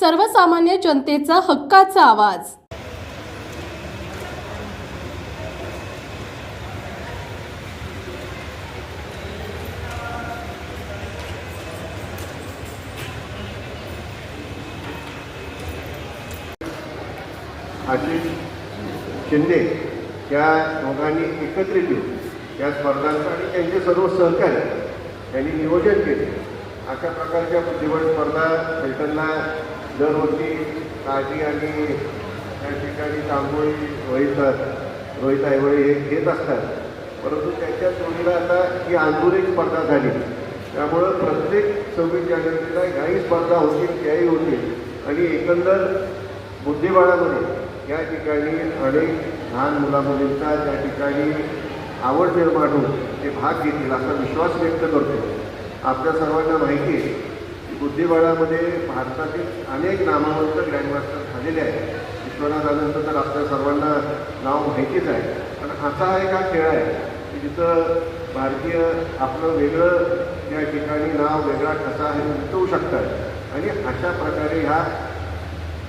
सर्वसामान्य जनतेचा हक्काचा आवाज. आशिष शिंदे या दोघांनी एकत्रित येऊन या स्पर्धांचं आणि त्यांचे सर्व सहकार्य त्यांनी नियोजन केले. अशा प्रकारच्या बुद्धिबळ स्पर्धा खेळताना दरवर्षी काळजी आणि त्या ठिकाणी तांबोळी रोहित रोहित ऐवळे हे घेत असतात. परंतु त्यांच्या जोडीला आता ही आंतरिक स्पर्धा झाली. त्यामुळं प्रत्येक सव्वीस जानेवारीला ह्याही स्पर्धा होतील त्याही होतील. आणि एकंदर बुद्धिबळामध्ये या ठिकाणी अनेक लहान मुलामुलींचा त्या ठिकाणी आवड निर्माण होऊन ते भाग घेतील असा विश्वास व्यक्त करतो. आपल्या सर्वांना माहिती आहे की बुद्धिबळामध्ये भारतातील अनेक नामवंत ग्रँडमास्टर झालेले आहेत. विश्वनाथ आनंद तर आपल्या सर्वांना नाव माहितीच आहे. पण असा एक हा खेळ आहे की जिथं भारतीय आपलं वेगळं या ठिकाणी नाव वेगळा ठसा हे उमटवू शकतात. आणि अशा प्रकारे ह्या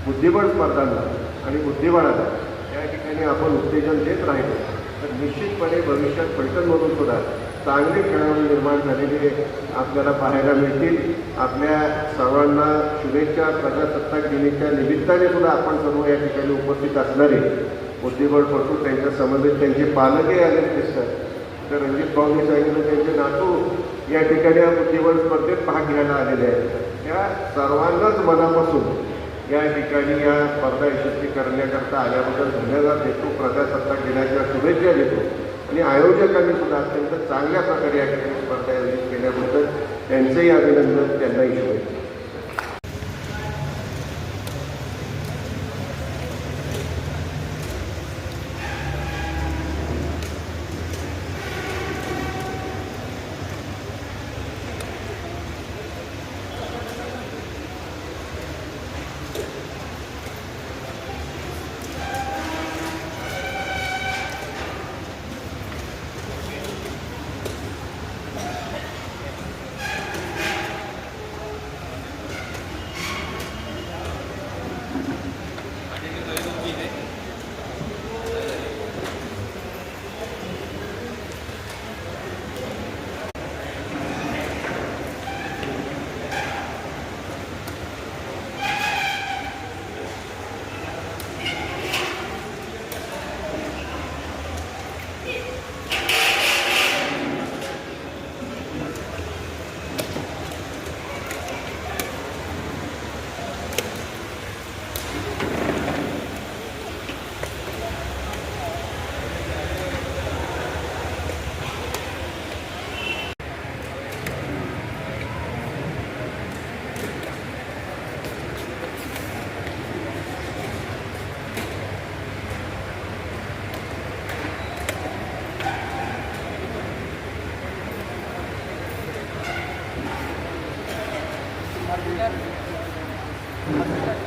बुद्धिबळ स्पर्धांना आणि बुद्धिबळाला या ठिकाणी आपण उत्तेजन देत राहिलो. तर निश्चितपणे भविष्यात फलटणमधून सुद्धा चांगले खेळाडू निर्माण झालेले आपल्याला पाहायला मिळतील. आपल्या सर्वांना शुभेच्छा प्रजासत्ताक दिनीच्या निमित्ताने सुद्धा आपण सर्व या ठिकाणी उपस्थित असणारे बुद्धिबळपटू त्यांच्या संबंधित त्यांचे पालकही आलेले दिसतात तर रणजित भाऊनी सांगितलं त्यांचे नातू या ठिकाणी या बुद्धिबळ स्पर्धेत भाग घ्यायला आलेले आहेत. त्या सर्वांनाच मनापासून या ठिकाणी या स्पर्धा यशस्वी करण्याकरता आल्याबद्दल धन्यवाद देतो. प्रजासत्ताक दिनाच्या शुभेच्छा देतो. आणि आयोजकांनी सुद्धा अत्यंत चांगल्या प्रकारे या ठिकाणी स्पर्धा आयोजित केल्याबद्दल त्यांचंही अभिनंदन त्यांनाही शुभेच्छा. Artinya, artinya